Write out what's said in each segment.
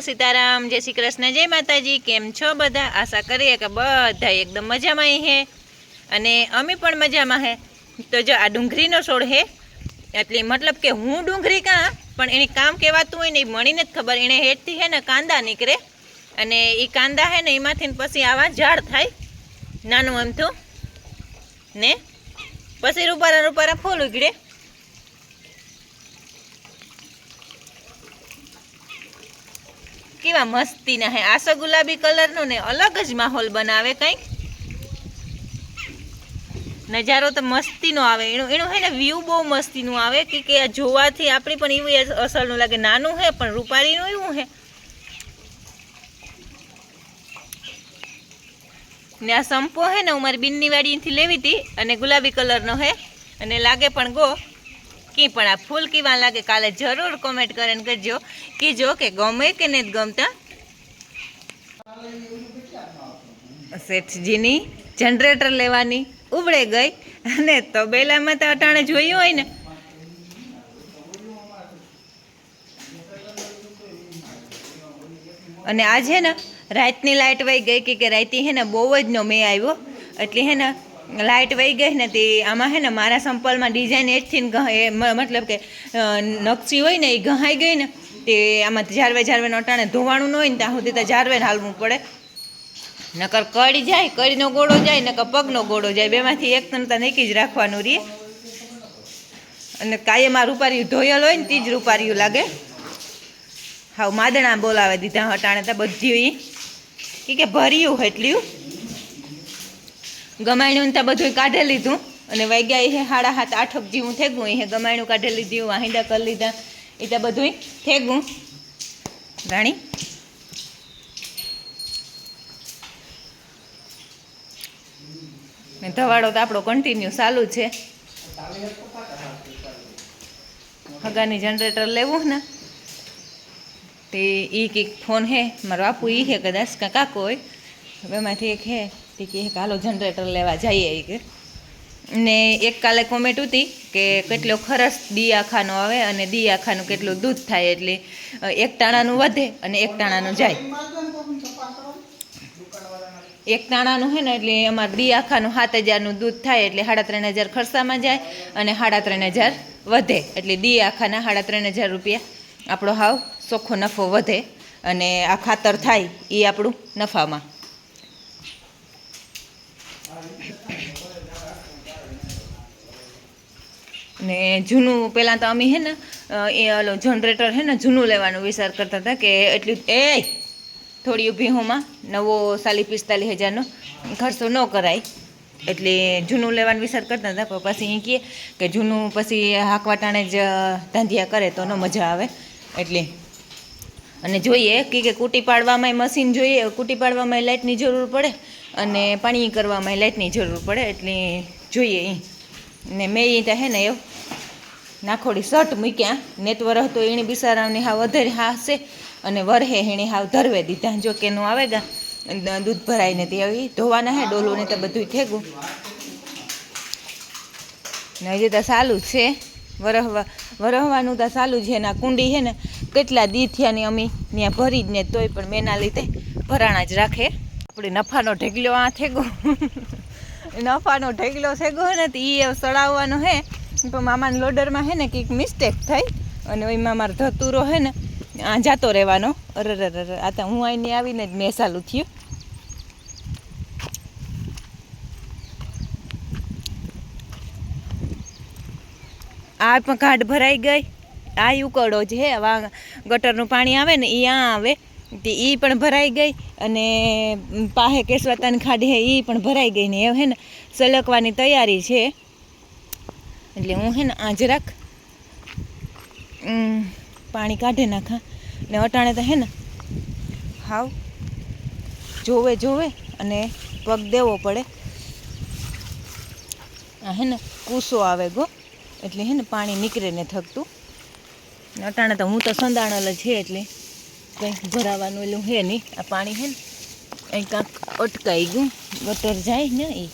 સીતારામ, જય શ્રી કૃષ્ણ, જય માતાજી, કેમ છો બધા? આશા કરીએ કે બધા એકદમ મજામાં હે. અને અમે પણ મજામાં હે. તો જો આ ડુંગળીનો છોડ હે, એટલે મતલબ કે હું ડુંગળી કાં, પણ એને કામ કહેવાતું હોય ને એ મણીને જ ખબર. એને હેઠથી હે ને કાંદા નીકળે. અને એ કાંદા હે ને એમાંથી પછી આવા ઝાડ થાય. નાનું અમથું ને? પછી રૂપારા રૂપારા ફૂલ ઉગડે. કેવા મસ્તીના હે? આસો ગુલાબી કલરનો ને અલગ જ માહોલ બનાવે કંઈક. નજારો તો મસ્તીનો આવે. એનું એનું હે ને વ્યૂ બહુ મસ્તીનું આવે કે કે જોવાથી આપણી પણ એવું અસરનું લાગે. નાનું હે, પણ રૂપાળીનું એવું હે. ને આ સંપો હે ને હું મારી બિનની વાડીથી લેવી હતી અને ગુલાબી કલરનો હે. અને લાગે પણ ગો કી, પણ આ ફૂલ કેવા લાગે. કાલે જરૂર કોમેન્ટ કરીને કરજો કીજો કે ગમે કે નથી ગમતા. શેઠજીની જનરેટર લેવાની ઉબળે ગઈ. અને તબેલામાં તો અટાણે જોયું હોય ને. અને આજે ને રાતની લાઇટ વહી ગઈ કે કે રાતે હે ને બહુ જ નો મેં આવ્યો. એટલે હે ને લાઇટ વહી ગઈ ને તે આમાં હે ને મારા સંપલમાં ડિઝાઇન એજથી એ મતલબ કે નકશી હોય ને એ ગહાઈ ગઈ ને તે આમાં જારવે જારવે અટાણે ધોવાણું ન હોય ને ત્યાં સુધી તો જારવે હાલવું પડે. નકર કડી જાય કડીનો ગોળો જાય, નકર પગનો ગોળો જાય. બેમાંથી એક તનતા નીકી જ રાખવાનું રે. અને કાયમ આ રૂપારિયું ધોયેલ હોય ને તે જ રૂપારિયું લાગે. હાવ માદણા બોલાવે દીધા હટાણે તો બધી ઈ. કે ભર્યું એટલું ગમાણ્યું ને તો બધું કાઢી લીધું. અને વાગ્યા એ સાડા હાથ આઠક જેવું થેગું એ ગમાણ્યું કાઢી લીધું વાહિંદા કરી લીધા. એ તો બધું થેગું રાણી? ને ધવાડો તો આપણો કન્ટિન્યુ ચાલુ છે. હગાની જનરેટર લેવું ને? તે એ કંઈક ફોન હે, મારો બાપુ એ હે કદાચ, કાં કાકો હોય. એમાંથી એક હે. તે કહે હાલો જનરેટર લેવા જઈએ કે. ને એક કાલે કોમેન્ટ હતી કે કેટલો ખરસ દી આખાનો આવે અને દી આખાનું કેટલું દૂધ થાય એટલે એક ટાણાનું વધે અને એક ટાણાનું જાય. એક ટાણાનું હે ને એટલે અમારે દી આખાનું સાત હજારનું દૂધ થાય એટલે સાડા ત્રણ હજાર ખર્ચામાં જાય અને સાડા ત્રણ હજાર વધે. એટલે દી આખાના સાડા ત્રણ હજાર રૂપિયા આપણો હાવ ચોખ્ખો નફો વધે અને આ ખાતર થાય એ આપણું નફામાં. ને જૂનું પહેલાં તો અમે હે ને એ ઓલો જનરેટર હે ને, જૂનું લેવાનો વિચાર કરતા હતા કે એટલી એ, થોડી ઊભી હોમાં નવો સાલી પિસ્તાલીસ હજારનો ખર્ચો ન કરાય. એટલે જૂનું લેવાનો વિચાર કરતા હતા, પણ પછી એ કહે કે જૂનું પછી હાકવાટાણે જ ધાંધિયા કરે તો ન મજા આવે. એટલે અને જોઈએ, કે કૂટી પાડવામાં મશીન જોઈએ, કૂટી પાડવામાં લાઇટની જરૂર પડે અને પાણી કરવામાં લાઇટની જરૂર પડે, એટલે જોઈએ ઈ. ને મેં એ હે ને એવું નાખોડી શર્ટ મૂક્યા. નેત વરહ તો એણે બિસારાની હાવ વધારે હાશે અને વરહે એણે હાવ ધરવે દીધા. જો કે નું આવે ગા દૂધ ભરાઈને તે આવી. ધોવાના હે ડોલું ને તો બધું થેગું ને હજી તો સાલું જ છે. વરહવા વરહવાનું તો સાલું છે. એના કુંડી છે ને કેટલા દી થયા ને અમે ત્યાં ભરી જ ને તોય પણ મેના લીધે ભરાણા જ રાખે. આપણે નફાનો ઢેગલો આ થેગો. નફાનો ઢગલો હે ને, તો એ સડાવવાનો હે. તો મામાના લોડરમાં હે ને કંઈક મિસ્ટેક થઈ અને એમાં મારો ધતુરો હે ને, આ જાતો રહેવાનો. અરે આ તો હું અહીંની આવીને જ મેસાલું થયું. આ પણ ઘાટ ભરાઈ ગઈ. આ ઉકળો જ હે ગટરનું પાણી આવે ને એ આ આવે. તે એ પણ ભરાઈ ગઈ અને પાહે કેશવતાની ખાડી હે એ પણ ભરાઈ ગઈ ને એ હે ને સલકવાની તૈયારી છે. એટલે હું હે ને આ જરાક પાણી કાઢી નાખા ને અટાણે તો હે ને હાવ જોવે જોવે અને પગ દેવો પડે. આ હે ને કૂસો આવે ગો, એટલે હે ને પાણી નીકળે ને થકતું. અટાણે તો હું તો સંદાણલ છે એટલે કંઈક ભરાવાનું એલું હે નહીં, આ પાણી હે ને, અહીં કાંક અટકાઈ ગયું. ગટર જાય ને એ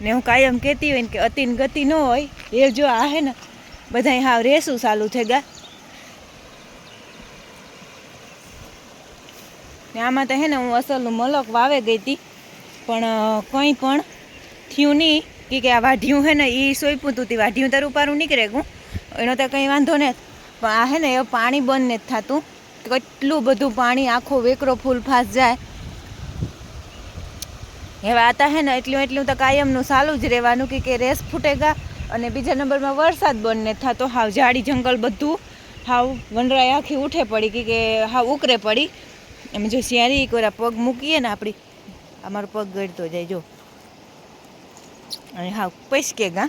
ને હું કાયમ કહેતી હોય ને કે અતિન ગતિ ન હોય, એ જો આ હે ને બધા હાવ રેસું ચાલુ છે ગા. ને આમાં તો હે ને હું અસલનું મલક વાવે ગઈ હતી, પણ કંઈ પણ થયું નહીં, કે આ વાઢ્યું હે ને એ સોંપ્યું હતું તે વાઢ્યું તારું પારું નીકળે ગું એનો તો કંઈ વાંધો નથી પણ આ હે ને, એ પાણી બંધ નથી થતું. કેટલું બધું પાણી, આખો વેકરો ફૂલ ફાસ જાય. હવે આતા હે ને, એટલું એટલું તો કાયમનું ચાલુ જ રહેવાનું કે કે રેસ ફૂટેગા અને બીજા નંબરમાં વરસાદ બંધ નથી થતો. હાવ ઝાડી જંગલ બધું. હાવ વનરાય આખી ઉઠે પડી કે હાવ ઉકરે પડી. એમ જો શિયાળી કોરા પગ મૂકીએ ને આપણી અમારો પગ ગળતો જાય, જો. અને હાવ પૈસકે ગા.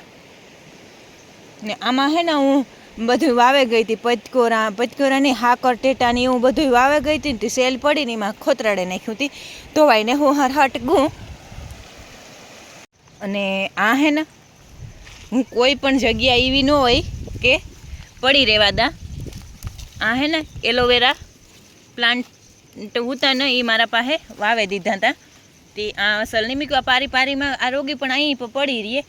ને આમાં હે ને હું બધું વાવે ગઈ હતી, પચકોરા પચકોરાની હાકર ટેટાની એવું બધું વાવે ગઈ હતી ને સેલ પડી ને એમાં ખોતરાડે નાખ્યું હતી. ધોવાઈને હું હર હટ ગું. અને આ હે ને, હું કોઈ પણ જગ્યા એવી ન હોય કે પડી રહેવા દા. આ હે ને, એલોવેરા પ્લાન્ટ ઉતા ને એ મારા પાસે વાવે દીધા હતા. તે આ અસલ નહીં આ પારી પારીમાં આ રોગી પણ અહીં પડી રહીએ.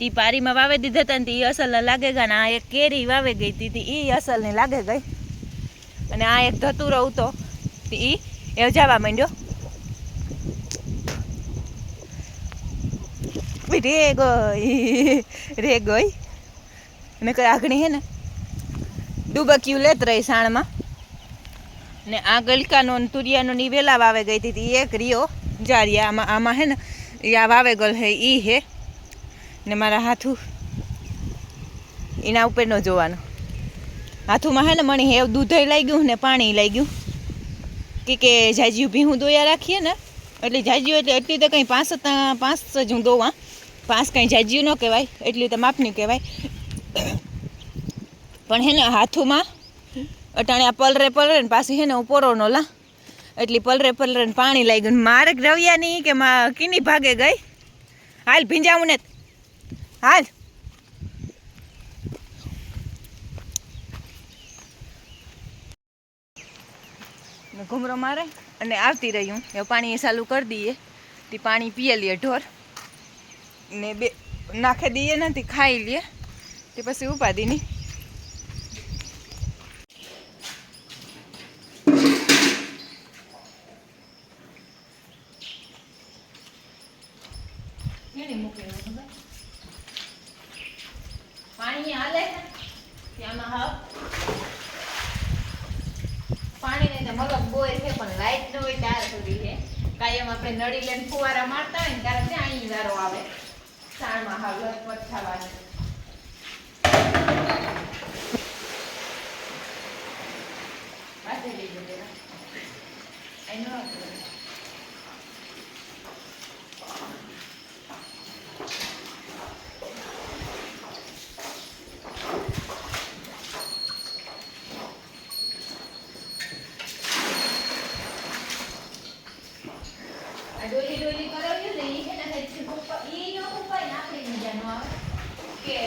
તે પારીમાં વાવે દીધા હતા ને તે અસલ લાગે ગયા ને આ એક કેરી વાવે ગઈ હતી તે એ અસલને લાગે ગઈ. અને આ એક ધતુરો ઉતો. તે એ એ જવા માંડ્યો. રે ગઈ રે ગઈ. ને કઈ આગણી હે ને, ડૂબક્યું લેત રહી સાણમાં. ને આ ગલકાનો તુરિયાનો ની વેલા વાવે ગઈ હતી એક રિયો. જારિયા આમાં આમાં હે ને આ વાવે ગલ હે, ઈ હે. ને મારા હાથું એના ઉપર ન જોવાનું. હાથુમાં હે ને મને હેવ દૂધય લઈ ગયું ને પાણી લઈ ગયું. કે કે જાજ્યું ભીહું દોયા રાખીએ ને, એટલે જાજ્યું એટલે એટલી તો કંઈ પાંચ પાંચ જ હું દોવા. પાંચ કંઈ જાજ્યું ન કહેવાય, એટલી તો માપની કહેવાય. પણ હે ને હાથુમાં અટાણે આ પલરે પલરે પાછી હે ને હું પોરો નો લા. એટલી પલરે પલરે પાણી લાગી ગયું. મારે રવિયાની કે કીની ભાગે ગઈ? હાલ ભીંજાવું ને. હાલ. ઘુમરો મારે અને આવતી રહ્યું એ પાણી ચાલુ કરી દઈએ. તે પાણી પીએ લઈએ ઢોર. ને બે નાખે દઈએ ને તે ખાઈ લઈએ. તે પછી ઉપાધિ નહીં. પાણી હાલે છે. હા હાવ. પાણી ને મગજ બોય છે, પણ લાઈટ ન હોય ત્યાર સુધી છે. કાયમ આપણે નળી લઈને ફુવારા મારતા હોય ને ત્યારે ત્યાં અહીં વારો આવે. સાણમાં હાવ લથપથ થવાની. પાસે લઈ જજો ને. અહીં ન આવતું. આ ડોલી ડોલી કરાવ્યું ને ઈ છે ને હેઠી ઈ નો ઉપાય ને આપણે મજાનો આવે. કે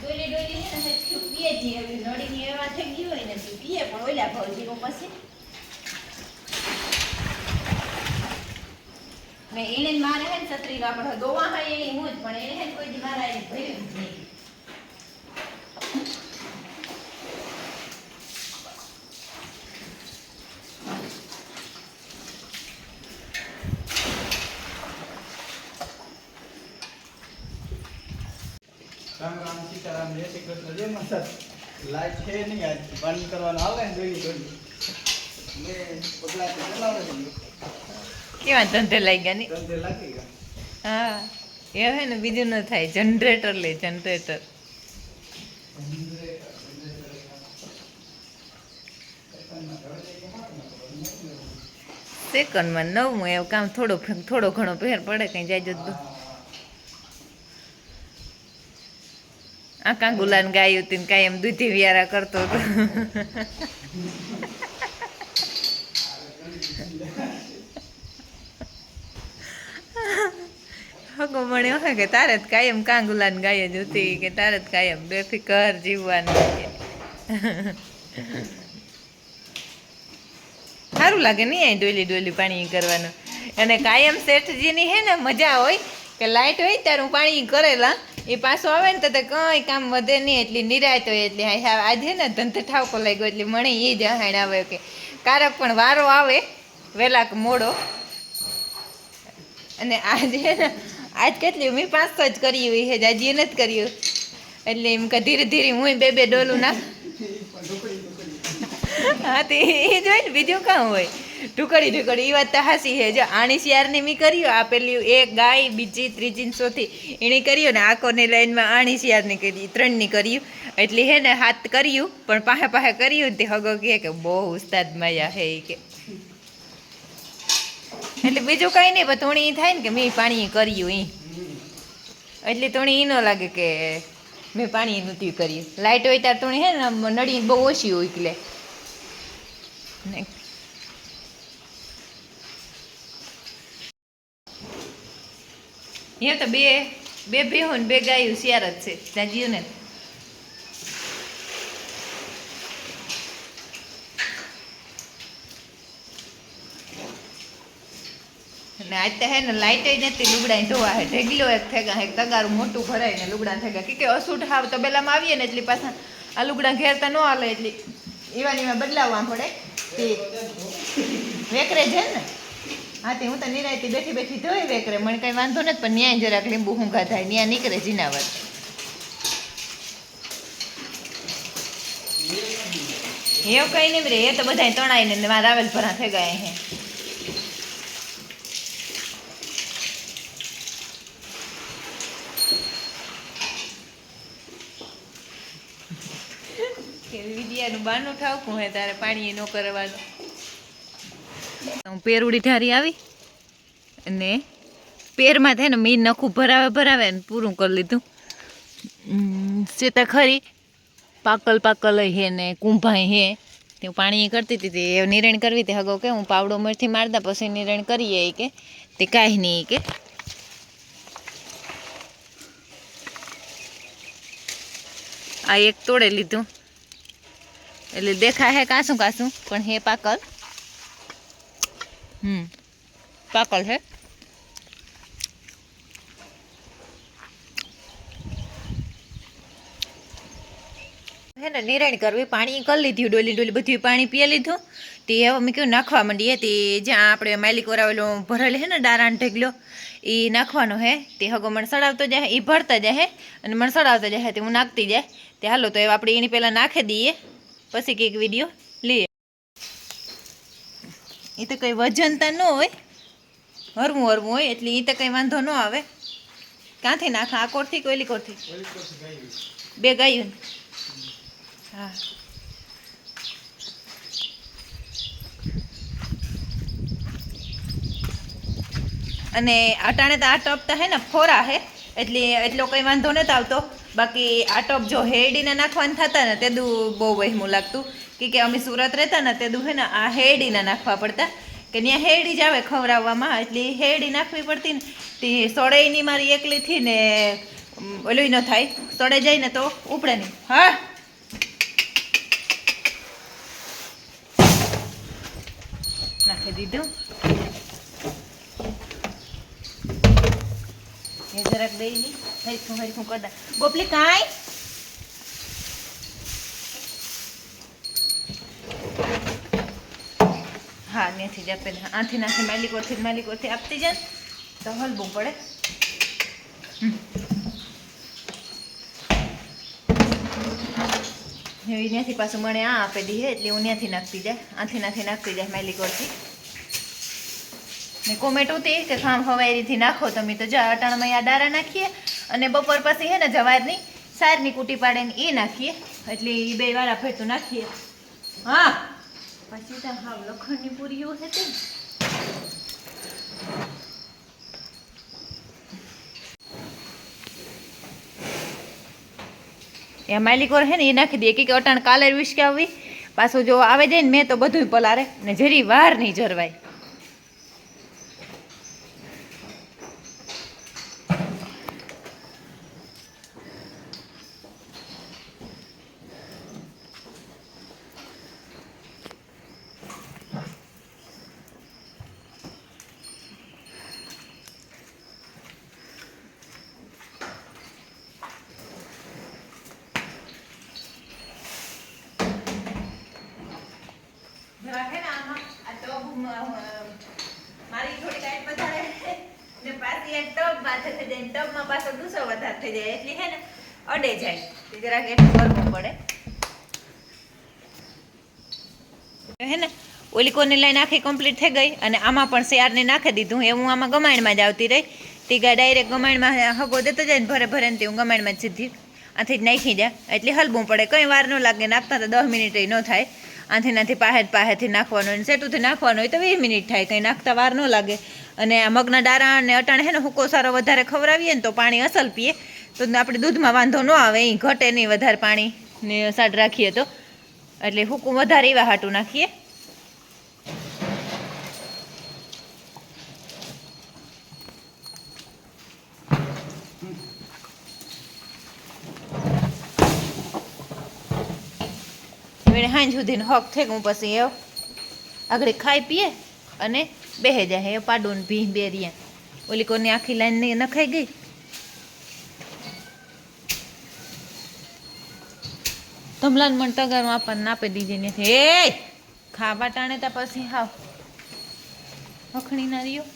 ડોલી ડોલી છે ને હેઠી પીએ જી એવી નળીની એવા થઈ ગઈ હોય ને પીએ, પણ ઓલા ભાવજીનો પછી. ને એને મારે હે છત્રી વાપર દોવા હોય એની હું જ, પણ એને હે કોઈ મારા એને ભર્યું જ નહીં. રામ રામ સીતારામ જય શ્રી કૃષ્ણ. જય માતા લાઈટ છે નહીં આજ બંધ કરવાનું આવે ને ડોલી ડોલી મેં પગલાથી ચલાવે કેવા ધંધે લાગી ગયા ની? ધંધે લાગી ગયા. હા એ હે ને બીજું ન થાય જનરેટર લે જનરેટર સેકન્ડમાં નવમું એવું કામ થોડો થોડો ઘણો ફેર પડે કંઈ જાય જ આ કાંગુલાન ગાયું હતી ને કાંઈ એમ દૂધી વ્યારા કરતો હતો. હગો મળ્યો હોય કે તારે જ કાયમ કાંગુલાન ગાય જ હતી કે તારે જ કાયમ બેફિકર જીવવાનું સારું લાગે નહીં અહીં ડોલી ડોલી પાણી કરવાનું. અને કાયમ શેઠજીની હે ને મજા હોય કે લાઇટ હોય ત્યારે હું પાણી કરેલા. એ પાછો આવે ને તો કંઈ કામ વધે નહીં એટલી નિરાયત હોય એટલે હા આજે ને ધંધે ઠાવકો લાગ્યો એટલે મને એ જ હાણ આવે કે. કારક પણ વારો આવે વહેલાક મોડો. અને આજે ને આજ કેટલી મેં પાંચસો જ કરી હોય છે આજે નથી કર્યું. એટલે એમ કે ધીરે ધીરે હું બે બે ડોલું ના હા તે એ જ હોય ને બીજું કાં હોય. ટુકડી ઢુકડી એ વાત તો હાસી છે. જો આણી શિયારની મેં કર્યું, આ પેલી એક ગાય, બીજી ત્રીજી સોથી એણે કર્યું ને આંખોની લાઈનમાં આણી શિયારની કરી ત્રણની કર્યું. એટલે હે ને હાથ કર્યું, પણ પાહે પાહે કર્યું તે હગો કહે કે બહુ ઉસ્તાદ માયા હે કે. એટલે બીજું કાંઈ નહીં, પણ થોડી થાય ને કે મેં પાણી કર્યું એ એટલે થોડી ઈ ન લાગે કે મેં પાણી નહોતું કર્યું. લાઇટ હોય ત્યારે થોડી હે ને નળી બહુ ઓછી હોય એટલે અહીંયા તો બે બે ભેહો ને બે ગાયું શિયાર જ છે. જીવ ને. અને આજ તો હે ને લાઇટ નથી લુગડા ધોવા હે. ઢેગલો એક થેગા હે તગારું મોટું ભરાય ને લુગડા થેગા. કે કે હાવ તો પેલામાં આવીએ ને એટલી પાછા આ લુગડા ઘેરતા ન હાલે એટલી એવાની બદલાવવા પડે. વેકરે છે ને. હા, તે હું તો નિરાયતી બેઠી બેઠી ધોઈ વેકરે. મને કઈ વાંધો નથી, પણ ન્યાય જરાક લીંબુ હુંઘા થાય. ન્યા નીકળે જીનાવર એવું કઈ નહીં રે, એ તો બધા તણાઈને મારા રાવલ ભરા થઈ ગયા હે. કે વિદ્યાનું બાનું ઠાવકું હે, તારે પાણી ન કરવાનું. હું પેરુડી ઠારી આવી અને પેરમાં થાય ને મીન નખું ભરાવે ભરાવે ને પૂરું કરી લીધું. સીતા ખરી. પાકલ પાકલ હે ને કુંભાઈ હે. તે પાણી કરતી હતી, તે નિરણ કરવી તે હગો કે હું પાવડો મરથી મારતા પછી નિરણ કરીએ કે. તે કાંઈ નહીં કે. આ એક તોડે લીધું. એટલે દેખાય હે કાસું કાસું, પણ હે પાકલ. હમ. પાકલ હે? હે ને નિરાણ કરવી, પાણી કરી લીધું, ડોલી ડોલી બધું પાણી પીએ લીધું. તે હવે મેં કહ્યું નાખવા માંડીએ. તે જ્યાં આપણે માલિક વરાવેલો ભરેલ હે ને દારાણ ઢગલો, એ નાખવાનો હે. તે હગો મને સડાવતો જાય એ ભરતા જાય અને મને સડાવતા જાય તે હું નાખતી જાય. તે હાલો, તો એ આપણે એની પહેલાં નાખી દઈએ. પછી કંઈક વીડિયો એ તો કંઈ વજનતા ન હોય. હરવું હરવું હોય એટલે એ તો કંઈ વાંધો ન આવે. ક્યાંથી નાખા? આ કોરથી કે કોરથી? બે ગાયું હા. અને અટાણે તો આ ટપ તો હે ને ફોરા હે, એટલે એટલો કંઈ વાંધો નથી આવતો. બાકી આ ટપ જો હેડીને નાખવાના થતા ને તે દુ બહુ વહેમું લાગતું. કે કે અમે સુરત રહેતા ને તે દુહે ને આ હેડીના નાખવા પડતા. કે ત્યાં હેડી જ આવે ખવડાવવામાં, એટલે હેડી નાખવી પડતી ને તે સળેની મારી એકલીથી ને ઓલું ન થાય. સોળે જાય ને તો ઉપડે નહીં. હા? નાખી દીધું. એ જરાક દઈ ની હરીખું હરીખું કરતા ગોપલી, કાંઈ? ત્યાંથી જ આપે આથી નાખી માલિકોથી માલિકોથી આપતી જાય. તો હલવું પડે. હમ. ત્યાંથી પાછું મને આ આપેલી દઈએ એટલે હું ત્યાંથી નાખતી જાય. આથી નાખી નાખતી જાય માલિકોથી ને કોમેન્ટ ઉતી કે ખામ હવાયરીથી નાખો તમે તો જા, અટાણામાં આ ડારા નાખીએ, અને બપોર પછી હે ને જવારની સારની કૂટી પાડે ને એ નાખીએ. એટલે એ બે વાળા ફેરતું નાખીએ. હા. પછી તો હા લખણની પૂરીઓ હતી. એ માલિકોર હે ને એ નાખી દે. કે અટાણ કાલે વિશકા આવી પાછું જો આવે જાય ને મેં તો બધું પલારે ને જરી વાર નહીં જરવાય જરાક હે ને આમાં આ ટબ જાય ને ટબમાં પાછો ડૂસો વધારે થઈ જાય એટલે હે ને અડે જાય. જરાક એટલું કરવું પડે. હે ને, ઓલી કોની લાઈન આખી કમ્પ્લીટ થઈ ગઈ અને આમાં પણ શેરને નાખી દીધું. એ હું આમાં ગમાણમાં જ આવતી રહી. ટીગા ડાયરેક્ટ ગમાણમાં હગો દેતો જાય ભરે ભરે ને હું ગમાણમાં જ સીધી. આથી જ નાખી જાય એટલે હલવું પડે. કંઈ વાર ન લાગે, નાખતા તો દસ મિનિટ ન થાય. આથી નાથી પાહેર પાહેથી નાખવાનું હોય ને સેટુંથી નાખવાનું હોય તો વીસ મિનિટ થાય. કંઈ નાખતા વાર ન લાગે. અને મગના ડારા અને અટાણે હે ને હુકો સારો વધારે ખવડાવીએ ને તો પાણી અસલ પીએ. તો આપણે દૂધમાં વાંધો ન આવે એ ઘટે નહીં વધારે પાણી. ને સાડ રાખીએ તો. એટલે હુકુમ વધારે એવા હાટું નાખીએ. એને હાંજ સુધી હક હું પછી એ આગળ ખાઈ પીએ અને બેહે જાય. એ પાડું ભી બે ઓલી કોની આખી લાઈન નખાઈ ગઈ? ધમલાન મન તગારું આપણને આપી દીધી નથી એ! ખાવા ટાણે તા પછી હાવ. હખણી ના રહ્યો.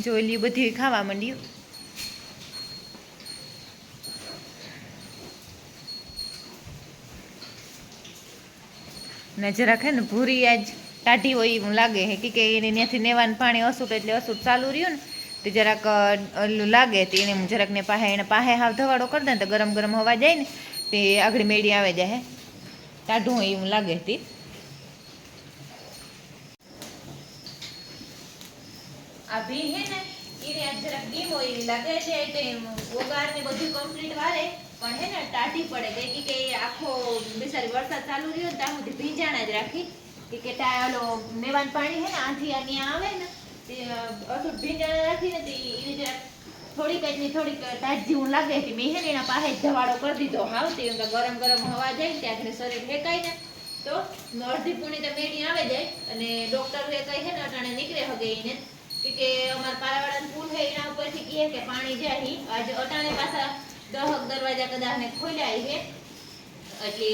જોઈ લ્યું બધી ખાવા માંડ્યું. ને જરાક હે ને ભૂરી આજ ટાઢી હોય એવું લાગે હે. કે એને ત્યાંથી નેવાનું પાણી અસૂટ એટલે અસૂટ ચાલુ રહ્યું ને, તે જરાક લાગે તે એને જરાક ને પાહે, એને પાહે હાવ ધવાડો કરી દે ને તો ગરમ ગરમ હવા જાય ને તે આગળ મેળી આવે જાય હે ટાઢું હોય એવું લાગે તે આ ભી હે ને એને આજ જરાક ડીમ હોય એવી લાગે છે તે ઓગાર ને બધું કમ્પ્લીટ વારે પણ હે ને ટાઢી પડે કે ઈ કે આખો બિચારી વરસાદ ચાલુ રહ્યો ને ત્યાં સુધી ભીંજાણા જ રાખી કે કે ટા ઓલો મેવાન પાણી હે ને આથી આ ન્યા આવે ને તે અસુટ ભીંજાણા રાખીને તે ઈ જરાક થોડીક જ ની થોડીક તાજી જેવું લાગે કે મેં હે એના પાસે જવાડો કરી દીધો. હાવ તે એમ ગરમ ગરમ હવા જાય ત્યાં શરીર ફેંકાય ને. તો અડધી પૂણી તો મેળી આવે જાય અને ડોક્ટર એ કઈ હે ને, અટાણે નીકળે હગે એને કે અમારા પારાવાળાનું પુલ હે, એના ઉપરથી કહે કે પાણી જાય આજે અટાણે પાછા દહક દરવાજા કદાચ ને ખોલ્યા હે એટલે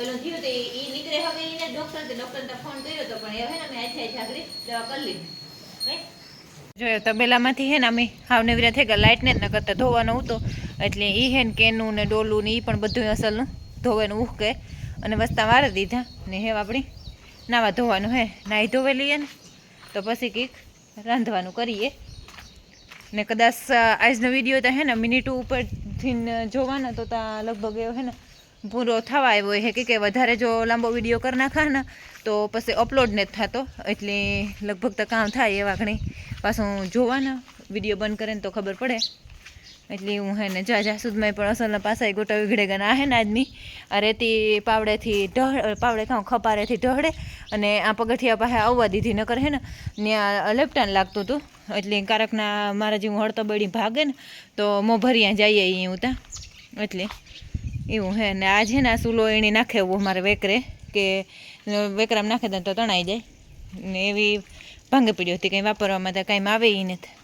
એનું થયું તે ઈ નીકળે હવે એને ડોક્ટર ડોક્ટર ફોન કર્યો તો પણ એ હવે ને મેં આછે છાગરી દવા કરી લીધી. જોયો તબેલામાંથી હે ને અમે હાવ નેવરા થઈ ગયા. લાઇટ ને જ ન કરતા. ધોવાનો હતો એટલે એ હે ને કેનું ને ડોલું ને એ પણ બધું અસલનું ધોવાનું ઉહકે અને વસ્તા વારે દીધા ને હે આપણી નાવા ધોવાનું હે. નાહી ધોવે લઈએ ને તો પછી કંઈક રાંધવાનું કરીએ. ને કદાચ આજનો વીડિયો તો હે ને મિનિટ ઉપરથી જોવાનો તો ત્યાં લગભગ એવો હે ને પૂરો થવા આવ્યો હે કે વધારે જો લાંબો વીડિયો કરી નાખા ને, તો પછી અપલોડ નથી થતો. એટલે લગભગ તો કામ થાય એવા ઘણી. પાછું જોવાના, વીડિયો બંધ કરે ને તો ખબર પડે. એટલે હું હે ને જા જા સુધમાં પણ અસલના પાસા ગોટો વિગડે ગયા હે ને આદમી, આ રેતી પાવડેથી ઢળ પાવડે ખાઉં, ખપારેથી ઢળે અને આ પગથિયા પાસે આવવા દીધી, નકર હે ને ત્યાં લેપટાન લાગતું હતું. એટલે કારકના મારા જેવું હળતો બળી ભાગે ને, તો મોભરિયા જઈએ હું ત્યાં. એટલે એવું હે, ને આ છે ને આ સૂલો એણે નાખે એવું મારે વેકરે, કે વેકરામાં નાખે તો તણાઈ જાય. ને એવી ભાંગ પડી હતી, કંઈ વાપરવામાં તો કાંઈ આવે એ નથી.